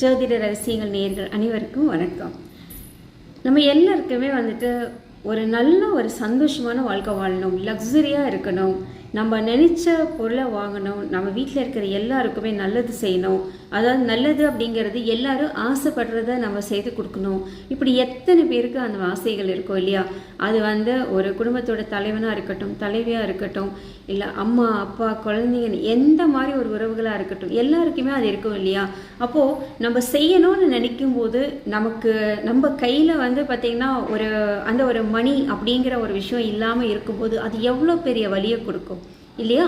ஜோதிட ரகசியங்கள் நேர்கள் அனைவருக்கும் வணக்கம். நம்ம எல்லாருக்குமே வந்துட்டு ஒரு நல்ல ஒரு சந்தோஷமான வாழ்க்கை வாழணும் லக்ஸரியாக இருக்கணும். நம்ம நினச்ச பொருளை வாங்கணும். நம்ம வீட்டில் இருக்கிற எல்லாருக்குமே நல்லது செய்யணும். அதாவது நல்லது அப்படிங்கிறது எல்லாரும் ஆசைப்படுறத நம்ம செய்து கொடுக்கணும். இப்படி எத்தனை பேருக்கு அந்த ஆசைகள் இருக்கும் இல்லையா? அது வந்து ஒரு குடும்பத்தோட தலைவனாக இருக்கட்டும் தலைவியாக இருக்கட்டும் இல்லை அம்மா அப்பா குழந்தைங்க எந்த மாதிரி ஒரு உறவுகளாக இருக்கட்டும் எல்லாருக்குமே அது இருக்கும் இல்லையா? அப்போது நம்ம செய்யணும்னு நினைக்கும் போது நமக்கு நம்ம கையில் வந்து பார்த்திங்கன்னா ஒரு அந்த ஒரு மணி அப்படிங்கிற ஒரு விஷயம் இல்லாமல் இருக்கும்போது அது எவ்வளோ பெரிய வழியை கொடுக்கும் இல்லையா?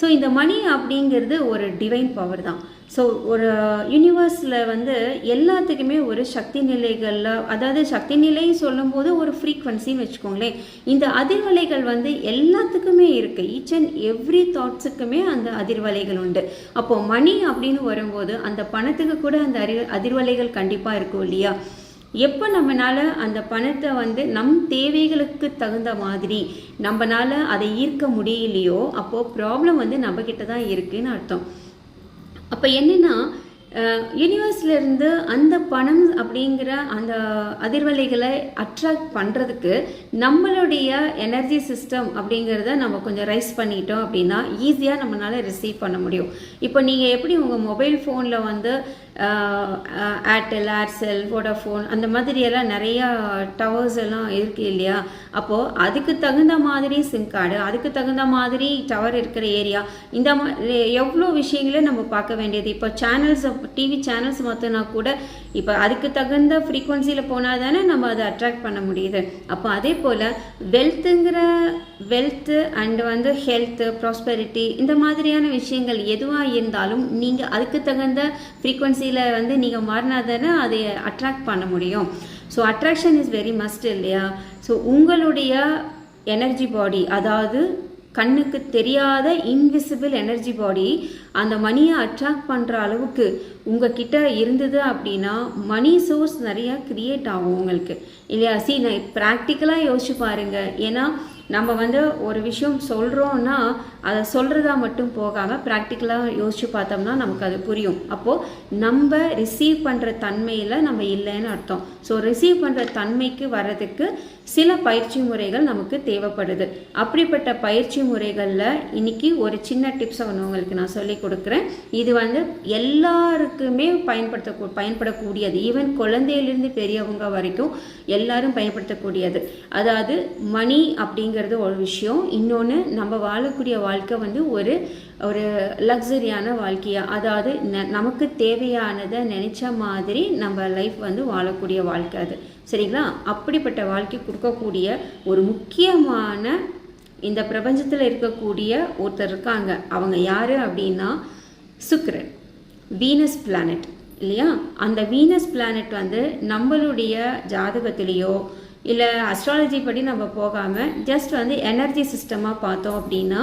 ஸோ இந்த மணி அப்படிங்கிறது ஒரு டிவைன் பவர் தான். ஸோ ஒரு யூனிவர்ஸில் வந்து எல்லாத்துக்குமே ஒரு சக்தி நிலைகளில் அதாவது சக்தி நிலை சொல்லும்போது ஒரு ஃப்ரீக்வன்சின்னு வச்சுக்கோங்களேன். இந்த அதிர்வலைகள் வந்து எல்லாத்துக்குமே இருக்குது ஈச் அண்ட் எவ்ரி தாட்ஸுக்குமே அந்த அதிர்வலைகள் உண்டு. அப்போது மணி அப்படின்னு வரும்போது அந்த பணத்துக்கு கூட அந்த அறி அதிர்வலைகள் கண்டிப்பாக இருக்கும் இல்லையா? எப்போ நம்மளால் அந்த பணத்தை வந்து நம் தேவைகளுக்கு தகுந்த மாதிரி நம்மளால் அதை ஈர்க்க முடியலையோ அப்போது ப்ராப்ளம் வந்து நம்மக்கிட்ட தான் இருக்குன்னு அர்த்தம். அப்போ என்னென்னா யூனிவர்ஸ்லேருந்து அந்த பணம் அப்படிங்கிற அந்த அதிர்வலைகளை அட்ராக்ட் பண்ணுறதுக்கு நம்மளுடைய எனர்ஜி சிஸ்டம் அப்படிங்கிறத நம்ம கொஞ்சம் ரைஸ் பண்ணிட்டோம் அப்படின்னா ஈஸியாக நம்மளால் ரிசீவ் பண்ண முடியும். இப்போ நீங்கள் எப்படி உங்கள் மொபைல் ஃபோனில் வந்து ஏர்டெல் ஏர்செல் வோடாஃபோன் அந்த மாதிரி எல்லாம் நிறையா டவர்ஸ் எல்லாம் இருக்கு இல்லையா? அப்போது அதுக்கு தகுந்த மாதிரி சிம் கார்டு அதுக்கு தகுந்த மாதிரி டவர் இருக்கிற ஏரியா இந்த மாதிரி எவ்வளோ விஷயங்களை நம்ம பார்க்க வேண்டியது? இப்போ சேனல்ஸ் டிவி சேனல்ஸ் மொத்தம்னா கூட இப்போ அதுக்கு தகுந்த ஃப்ரீக்குவன்சியில் போனால் தானே நம்ம அதை அட்ராக்ட் பண்ண முடியுது. அப்போ அதே போல் வெல்த்துங்கிற வெல்த்து அண்டு வந்து ஹெல்த்து ப்ராஸ்பெரிட்டி இந்த மாதிரியான விஷயங்கள் எதுவாக இருந்தாலும் நீங்கள் அதுக்கு தகுந்த ஃப்ரீக்குவன்சியில் வந்து நீங்கள் மாறினா தானே அதை அட்ராக்ட் பண்ண முடியும். So attraction is very must இல்லையா? ஸோ உங்களுடைய எனர்ஜி பாடி அதாவது கண்ணுக்கு தெரியாத இன்விசிபிள் எனர்ஜி பாடி அந்த மணியை அட்ராக்ட் பண்ணுற அளவுக்கு உங்ககிட்ட இருந்தது அப்படின்னா மணி சோர்ஸ் நிறையா க்ரியேட் ஆகும் உங்களுக்கு. இல்லையா? சி நான் ப்ராக்டிக்கலாக யோசிச்சு பாருங்கள் ஏன்னா நம்ம வந்து ஒரு விஷயம் சொல்கிறோன்னா அதை சொல்கிறதா மட்டும் போகாமல் ப்ராக்டிக்கலாக யோசித்து பார்த்தோம்னா நமக்கு அது புரியும். அப்போது நம்ம ரிசீவ் பண்ணுற தன்மையில் நம்ம இல்லைன்னு அர்த்தம். ஸோ ரிசீவ் பண்ணுற தன்மைக்கு வர்றதுக்கு சில பயிற்சி முறைகள் நமக்கு தேவைப்படுது. அப்படிப்பட்ட பயிற்சி முறைகளில் இன்னைக்கு ஒரு சின்ன டிப்ஸை ஒன்று உங்களுக்கு நான் சொல்லி கொடுக்குறேன். இது வந்து எல்லாருக்குமே பயன்படுத்த பயன்படக்கூடியது. ஈவன் குழந்தையிலிருந்து பெரியவங்க வரைக்கும் எல்லாரும் பயன்படுத்தக்கூடியது. அதாவது மணி அப்படிங்கிறது ஒரு விஷயம். இன்னொன்று நம்ம வாழக்கூடிய வாழ்க்கை வந்து ஒரு ஒரு லக்ஸரியான வாழ்க்கையாக அதாவது ந நமக்கு தேவையானதை நினச்ச மாதிரி நம்ம லைஃப் வந்து வாழக்கூடிய வாழ்க்கை அது. சரிங்களா? அப்படிப்பட்ட வாழ்க்கை கொடுக்கக்கூடிய ஒரு முக்கியமான இந்த பிரபஞ்சத்தில் இருக்கக்கூடிய ஒருத்தர் இருக்காங்க. அவங்க யார் அப்படின்னா சுக்ரன் வீனஸ் பிளானட் இல்லையா? அந்த வீனஸ் பிளானட் வந்து நம்மளுடைய ஜாதகத்திலேயோ இல்லை அஸ்ட்ராலஜி படி நம்ம போகாமல் ஜஸ்ட் வந்து எனர்ஜி சிஸ்டமாக பார்த்தோம் அப்படின்னா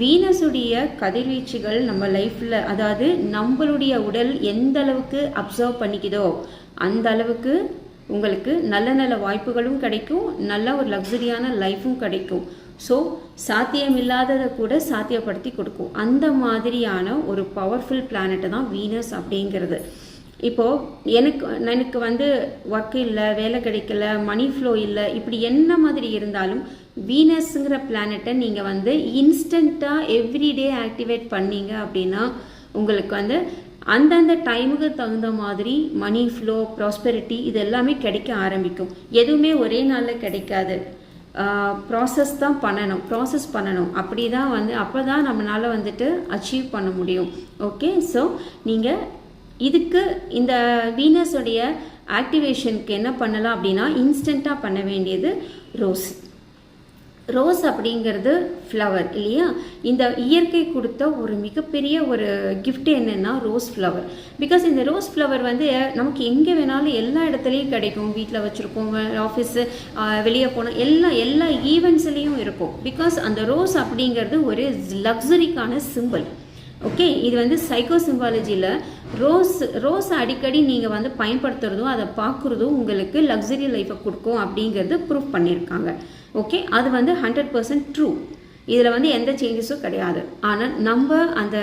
வீனஸுடைய கதிர்வீச்சுகள் நம்ம லைஃப்பில் அதாவது நம்மளுடைய உடல் எந்த அளவுக்கு அப்சர்வ் பண்ணிக்குதோ அந்த அளவுக்கு உங்களுக்கு நல்ல நல்ல வாய்ப்புகளும் கிடைக்கும் நல்ல ஒரு லக்ஸரியான லைஃப்பும் கிடைக்கும். ஸோ சாத்தியமில்லாததை கூட சாத்தியப்படுத்தி கொடுக்கும். அந்த மாதிரியான ஒரு பவர்ஃபுல் பிளானட்டு தான் வீனஸ் அப்படிங்கிறது. இப்போது எனக்கு எனக்கு வந்து ஒர்க் இல்லை வேலை கிடைக்கல மணி ஃப்ளோ இல்லை இப்படி என்ன மாதிரி இருந்தாலும் வீனஸுங்கிற பிளானட்டை நீங்கள் வந்து இன்ஸ்டண்ட்டாக எவ்ரிடே ஆக்டிவேட் பண்ணீங்க அப்படின்னா உங்களுக்கு வந்து அந்தந்த டைமுக்கு தகுந்த மாதிரி மணி ஃப்ளோ ப்ராஸ்பெரிட்டி இது எல்லாமே கிடைக்க ஆரம்பிக்கும். எதுவுமே ஒரே நாளில் கிடைக்காது. ப்ராசஸ் தான் பண்ணணும். ப்ராசஸ் பண்ணணும். அப்படி தான் வந்து அப்போ தான் நம்மளால் வந்துட்டு அச்சீவ் பண்ண முடியும். ஓகே ஸோ நீங்கள் இதுக்கு இந்த வீனஸுடைய ஆக்டிவேஷனுக்கு என்ன பண்ணலாம் அப்படின்னா இன்ஸ்டண்ட்டாக பண்ண வேண்டியது ரோஸ். ரோஸ் அப்படிங்கிறது ஃப்ளவர் இல்லையா? இந்த இயற்கை கொடுத்த ஒரு மிகப்பெரிய ஒரு கிஃப்ட் என்னென்னா ரோஸ் ஃப்ளவர். பிகாஸ் இந்த ரோஸ் ஃப்ளவர் வந்து நமக்கு எங்கே வேணாலும் எல்லா இடத்துலையும் கிடைக்கும். வீட்டில் வச்சுருக்கோம் ஆஃபீஸு வெளியே போனோம் எல்லா எல்லா ஈவெண்ட்ஸ்லேயும் இருக்கும். பிகாஸ் அந்த ரோஸ் அப்படிங்கிறது ஒரு லக்ஸரிக்கான சிம்பிள் ஓகே இது வந்து சைக்கோ சிம்பாலஜியில் ரோஸ் ரோஸ் அடிக்கடி நீங்கள் வந்து பயன்படுத்துகிறதும் அதை பார்க்குறதும் உங்களுக்கு லக்ஸரி லைஃப்பை கொடுக்கும் அப்படிங்கிறது ப்ரூவ் பண்ணியிருக்காங்க. ஓகே அது வந்து ஹண்ட்ரட் பர்சன்ட் ட்ரூ இதில் வந்து எந்த சேஞ்சஸும் கிடையாது. ஆனால் நம்ம அந்த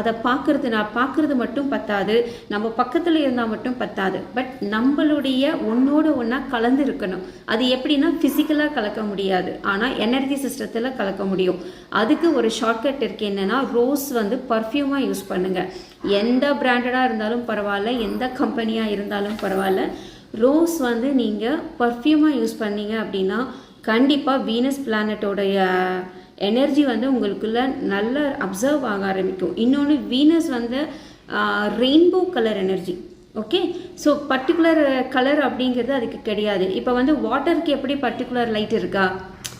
அதை பார்க்கறது நான் பார்க்கறது மட்டும் பத்தாது. நம்ம பக்கத்தில் இருந்தால் மட்டும் பத்தாது. பட் நம்மளுடைய ஒன்றோட ஒன்றா கலந்து இருக்கணும். அது எப்படின்னா ஃபிசிக்கலாக கலக்க முடியாது. ஆனால் எனர்ஜி சிஸ்டத்தில் கலக்க முடியும். அதுக்கு ஒரு ஷார்ட்கட் இருக்குது என்னென்னா ரோஸ் வந்து பர்ஃப்யூமாக யூஸ் பண்ணுங்கள் எந்த பிராண்டடாக இருந்தாலும் பரவாயில்ல எந்த கம்பெனியாக இருந்தாலும் பரவாயில்ல. ரோஸ் வந்து நீங்கள் பர்ஃப்யூமாக யூஸ் பண்ணீங்க அப்படின்னா கண்டிப்பாக வீனஸ் பிளானட்டோடைய எனர்ஜி வந்து உங்களுக்குள்ள நல்ல அப்சர்வ் ஆக ஆரம்பிக்கும். இன்னொன்று வீனஸ் வந்து rainbow colour energy okay so particular colour அப்படிங்கிறது அதுக்கு கிடையாது. இப்போ வந்து வாட்டருக்கு எப்படி பர்டிகுலர் லைட் இருக்கா?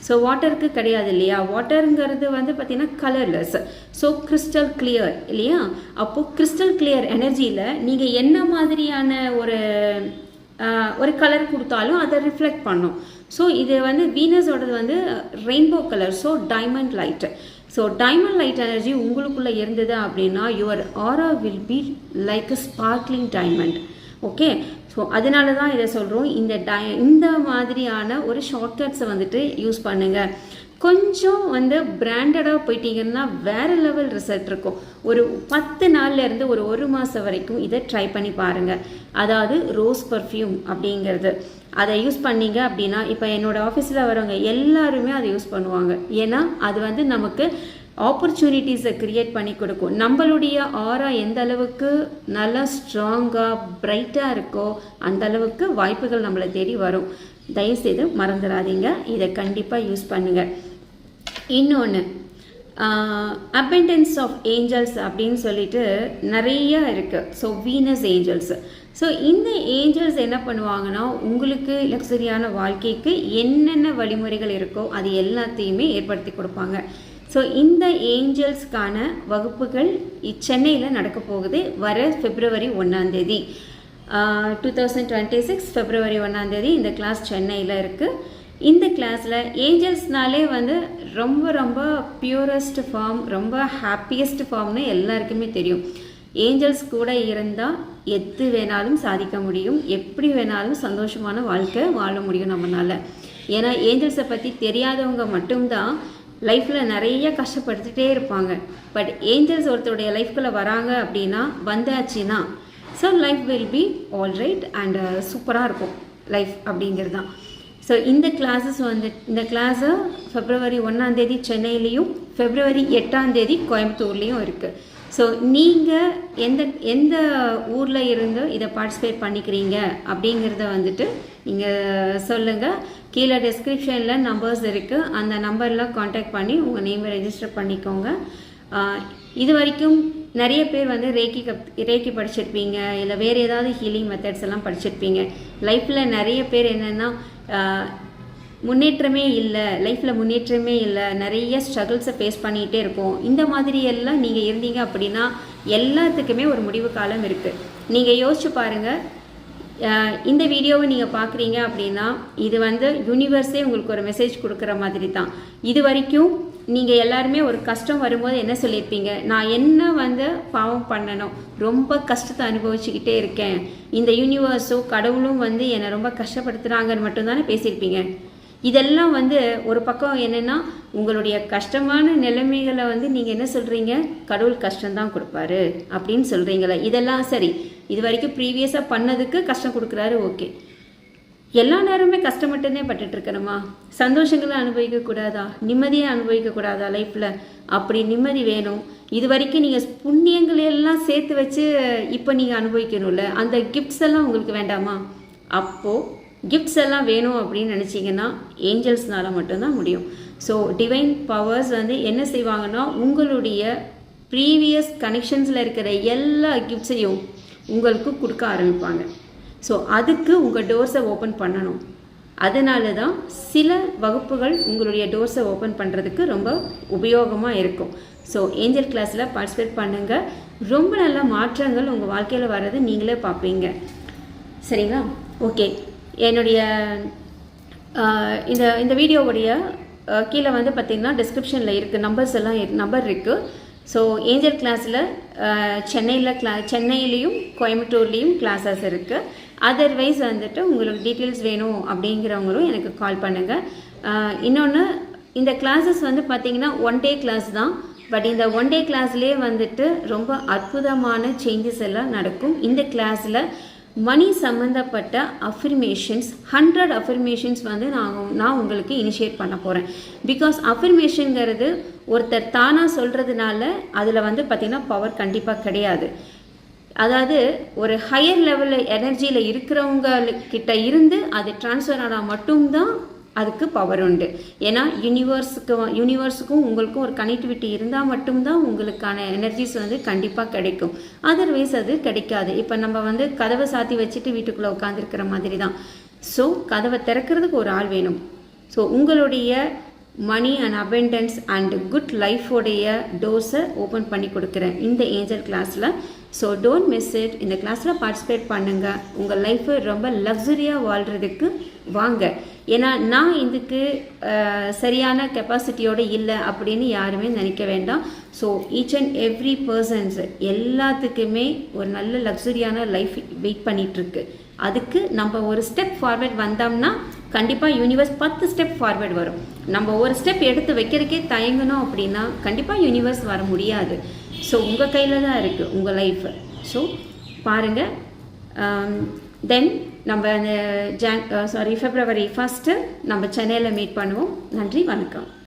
ஸோ வாட்டருக்கு கிடையாது இல்லையா? வாட்டருங்கிறது வந்து பார்த்திங்கன்னா கலர்லெஸ் ஸோ கிறிஸ்டல் கிளியர் இல்லையா? அப்போது கிறிஸ்டல் கிளியர் எனர்ஜியில் நீங்கள் என்ன மாதிரியான ஒரு ஒரு கலர் கொடுத்தாலும் அதை ரிஃப்ளெக்ட் பண்ணும். ஸோ இது வந்து வீனஸோடது வந்து rainbow colour so diamond light so diamond light energy உங்களுக்குள்ளே இருந்தது அப்படின்னா your aura will be like a sparkling diamond okay so அதனால தான் இதை சொல்கிறோம் இந்த டை இந்த மாதிரியான ஒரு ஷார்ட்கட்ஸை வந்துட்டு யூஸ் பண்ணுங்கள் கொஞ்சம் வந்து பிராண்டடாக போயிட்டீங்கன்னா வேறு லெவல் ரிசல்ட் இருக்கும். ஒரு பத்து நாள்லேருந்து ஒரு ஒரு மாதம் வரைக்கும் இதை ட்ரை பண்ணி பாருங்கள் அதாவது ரோஸ் பர்ஃப்யூம் அப்படிங்கிறது. அதை யூஸ் பண்ணீங்க அப்படின்னா இப்போ என்னோடய ஆஃபீஸில் வரவங்க எல்லாருமே அதை யூஸ் பண்ணுவாங்க. ஏன்னா அது வந்து நமக்கு ஆப்பர்ச்சுனிட்டிஸை க்ரியேட் பண்ணி கொடுக்கும். நம்மளுடைய ஆரா எந்த அளவுக்கு நல்லா ஸ்ட்ராங்காக பிரைட்டாக இருக்கோ அந்த அளவுக்கு வாய்ப்புகள் நம்மளை தேடி வரும். தயவுசெய்து மறந்துடாதீங்க. இதை கண்டிப்பாக யூஸ் பண்ணுங்கள் இன்னொன்று அபெண்டன்ஸ் ஆஃப் ஏஞ்சல்ஸ் அப்படின்னு சொல்லிட்டு நிறைய இருக்குது ஸோ வீனஸ் ஏஞ்சல்ஸ் ஸோ இந்த ஏஞ்சல்ஸ் என்ன பண்ணுவாங்கன்னா உங்களுக்கு லக்ஸரியான வாழ்க்கைக்கு என்னென்ன வழிமுறைகள் இருக்கோ அது எல்லாத்தையுமே ஏற்படுத்தி கொடுப்பாங்க. ஸோ இந்த ஏஞ்சல்ஸ்க்கான வகுப்புகள் சென்னையில் நடக்க போகுது. வர பிப்ரவரி ஒன்றாந்தேதி டூ தௌசண்ட் டுவெண்ட்டி சிக்ஸ் பிப்ரவரி ஒன்றாந்தேதி இந்த கிளாஸ் சென்னையில் இருக்குது இந்த கிளாஸில் ஏஞ்சல்ஸ்னாலே வந்து ரொம்ப ரொம்ப பியூரஸ்ட் ஃபார்ம் ரொம்ப ஹாப்பியஸ்ட் ஃபார்ம்னு எல்லாருக்குமே தெரியும். ஏஞ்சல்ஸ் கூட இருந்தால் எது வேணாலும் சாதிக்க முடியும். எப்படி வேணாலும் சந்தோஷமான வாழ்க்கை வாழ முடியும் நம்மளால் ஏன்னா ஏஞ்சல்ஸை பற்றி தெரியாதவங்க மட்டும்தான் லைஃப்பில் நிறைய கஷ்டப்படுத்திட்டே இருப்பாங்க. பட் ஏஞ்சல்ஸ் ஒருத்தருடைய லைஃப்குள்ளே வராங்க அப்படின்னா வந்தாச்சுன்னா so life will be all right and சூப்பராக இருக்கும் லைஃப் அப்படிங்கிறது தான் ஸோ இந்த கிளாஸஸ் வந்து இந்த கிளாஸை ஃபெப்ரவரி ஒன்றாந்தேதி சென்னையிலையும் ஃபெப்ரவரி எட்டாந்தேதி கோயம்புத்தூர்லேயும் இருக்குது ஸோ நீங்கள் எந்த எந்த ஊரில் இருந்து இதை பார்ட்டிசிபேட் பண்ணிக்கிறீங்க அப்படிங்கிறத வந்துட்டு நீங்கள் சொல்லுங்கள் கீழே டிஸ்கிரிப்ஷனில் நம்பர்ஸ் இருக்குது அந்த நம்பரில் காண்டாக்ட் பண்ணி உங்கள் நேமை ரெஜிஸ்டர் பண்ணிக்கோங்க. இது வரைக்கும் நிறைய பேர் வந்து ரேக்கி கப் ரேக்கி படிச்சிருப்பீங்க இல்லை வேறு ஏதாவது ஹீலிங் மெத்தட்ஸ் எல்லாம் படிச்சிருப்பீங்க. லைஃப்பில் நிறைய பேர் என்னென்னா முன்னேற்றமே இல்லை லைஃப்பில் முன்னேற்றமே இல்லை நிறைய ஸ்ட்ரகிள்ஸை ஃபேஸ் பண்ணிகிட்டே இருக்கோம் இந்த மாதிரி எல்லாம் நீங்கள் இருந்தீங்க அப்படின்னா எல்லாத்துக்குமே ஒரு முடிவு காலம் இருக்குது நீங்கள் யோசிச்சு பாருங்கள் இந்த வீடியோவை நீங்கள் பார்க்குறீங்க அப்படின்னா இது வந்து யூனிவர்ஸே உங்களுக்கு ஒரு மெசேஜ் கொடுக்குற மாதிரி தான். இது வரைக்கும் நீங்கள் எல்லாருமே ஒரு கஷ்டம் வரும்போது என்ன சொல்லியிருப்பீங்க? நான் என்ன வந்து பாவம் பண்ணணும் ரொம்ப கஷ்டத்தை அனுபவிச்சுக்கிட்டே இருக்கேன். இந்த யூனிவர்ஸும் கடவுளும் வந்து என்னை ரொம்ப கஷ்டப்படுத்துகிறாங்கன்னு மட்டும்தானே பேசியிருப்பீங்க. இதெல்லாம் வந்து ஒரு பக்கம் என்னென்னா உங்களுடைய கஷ்டமான நிலைமைகளை வந்து நீங்கள் என்ன சொல்கிறீங்க கடவுள் கஷ்டம்தான் கொடுப்பாரு அப்படின்னு சொல்கிறீங்களே இதெல்லாம் சரி. இது வரைக்கும் ப்ரீவியஸாக பண்ணதுக்கு கஷ்டம் கொடுக்குறாரு ஓகே எல்லா நேரமே கஷ்டம் மட்டும்தான் சந்தோஷங்களை அனுபவிக்கக்கூடாதா? நிம்மதியை அனுபவிக்கக்கூடாதா லைஃப்பில் அப்படி நிம்மதி வேணும். இது வரைக்கும் நீங்கள் புண்ணியங்களை எல்லாம் சேர்த்து வச்சு இப்போ நீங்கள் அனுபவிக்கணும்ல அந்த கிஃப்ட்ஸ் எல்லாம் உங்களுக்கு வேண்டாமா? அப்போது கிஃப்ட்ஸ் எல்லாம் வேணும் அப்படின்னு நினச்சிங்கன்னா ஏஞ்சல்ஸ்னால மட்டும்தான் முடியும். ஸோ டிவைன் பவர்ஸ் வந்து என்ன செய்வாங்கன்னா உங்களுடைய ப்ரீவியஸ் கனெக்ஷன்ஸில் இருக்கிற எல்லா கிஃப்ட்ஸையும் உங்களுக்கு கொடுக்க ஆரம்பிப்பாங்க. ஸோ அதுக்கு உங்கள் டோர்ஸை ஓப்பன் பண்ணணும். அதனால தான் சில வகுப்புகள் உங்களுடைய டோர்ஸை ஓப்பன் பண்ணுறதுக்கு ரொம்ப உபயோகமாக இருக்கும். ஸோ ஏஞ்சல் கிளாஸில் பார்ட்டிசிபேட் பண்ணுங்கள் ரொம்ப நல்ல மாற்றங்கள் உங்கள் வாழ்க்கையில் வர்றது நீங்களே பார்ப்பீங்க. சரிங்களா? ஓகே என்னுடைய இந்த இந்த வீடியோவுடைய கீழே வந்து பார்த்திங்கன்னா டிஸ்கிரிப்ஷனில் இருக்குது நம்பர்ஸ் எல்லாம் நம்பர் இருக்குது ஸோ ஏஞ்சல் கிளாஸில் சென்னையில் கிளா சென்னையிலையும் கோயம்புத்தூர்லேயும் கிளாஸஸ் இருக்குது அதர்வைஸ் வந்துட்டு உங்களுக்கு டீட்டெயில்ஸ் வேணும் அப்படிங்கிறவங்களும் எனக்கு கால் பண்ணுங்கள் இன்னொன்று இந்த கிளாஸஸ் வந்து பார்த்திங்கன்னா ஒன் டே கிளாஸ் தான். பட் இந்த ஒன் டே கிளாஸ்லேயே வந்துட்டு ரொம்ப அற்புதமான சேஞ்சஸ் எல்லாம் நடக்கும். இந்த கிளாஸில் மணி சம்மந்தப்பட்ட அஃபர்மேஷன்ஸ் ஹண்ட்ரட் அஃபர்மேஷன்ஸ் வந்து நான் நான் உங்களுக்கு இனிஷியேட் பண்ண போகிறேன் பிகாஸ் அஃபர்மேஷனுங்கிறது ஒருத்தர் தானாக சொல்கிறதுனால அதில் வந்து பார்த்திங்கன்னா பவர் கண்டிப்பாக கிடையாது. அதாவது ஒரு ஹையர் லெவலில் எனர்ஜியில் இருக்கிறவங்கக்கிட்ட இருந்து அது ட்ரான்ஸ்ஃபர் ஆனால் மட்டும்தான் அதுக்கு பவர் உண்டு. ஏன்னா யூனிவர்ஸுக்கு யூனிவர்ஸுக்கும் உங்களுக்கும் ஒரு கனெக்டிவிட்டி இருந்தால் மட்டும்தான் உங்களுக்கான எனர்ஜிஸ் வந்து கண்டிப்பாக கிடைக்கும். அதர்வைஸ் அது கிடைக்காது. இப்போ நம்ம வந்து கதவை சாத்தி வச்சுட்டு வீட்டுக்குள்ளே உட்காந்துருக்கிற மாதிரி தான் ஸோ கதவை திறக்கிறதுக்கு ஒரு ஆள் வேணும். ஸோ உங்களுடைய money and abundance and good லைஃபோடைய டோஸை ஓப்பன் பண்ணி கொடுக்குறேன். இந்த ஏஞ்சல் கிளாஸில் ஸோ டோன்ட் மிஸ் இட் இந்த கிளாஸில் பார்ட்டிசிபேட் பண்ணுங்கள் உங்கள் லைஃப்பை ரொம்ப லக்ஸுரியாக வாழ்கிறதுக்கு வாங்க. ஏன்னா நான் இதுக்கு சரியான கெப்பாசிட்டியோடு இல்லை அப்படின்னு யாருமே நினைக்க வேண்டாம். So each and every persons எல்லாத்துக்குமே ஒரு நல்ல லக்ஸுரியான லைஃப் வெயிட் பண்ணிகிட்ருக்கு அதுக்கு நம்ம ஒரு ஸ்டெப் ஃபார்வேர்ட் வந்தோம்னா கண்டிப்பாக யூனிவர்ஸ் பத்து ஸ்டெப் ஃபார்வேர்ட் வரும். நம்ம ஒரு ஸ்டெப் எடுத்து வைக்கிறதுக்கே தயங்கணும் அப்படின்னா கண்டிப்பாக யூனிவர்ஸ் வர முடியாது. ஸோ உங்கள் கையில் தான் இருக்குது உங்கள் லைஃப்பு ஸோ பாருங்கள் தென் um, நம்ம அந்த ஜான் சாரி ஃபெப்ரவரி ஃபஸ்ட்டு நம்ம சென்னையில் மீட் பண்ணுவோம். நன்றி வணக்கம்.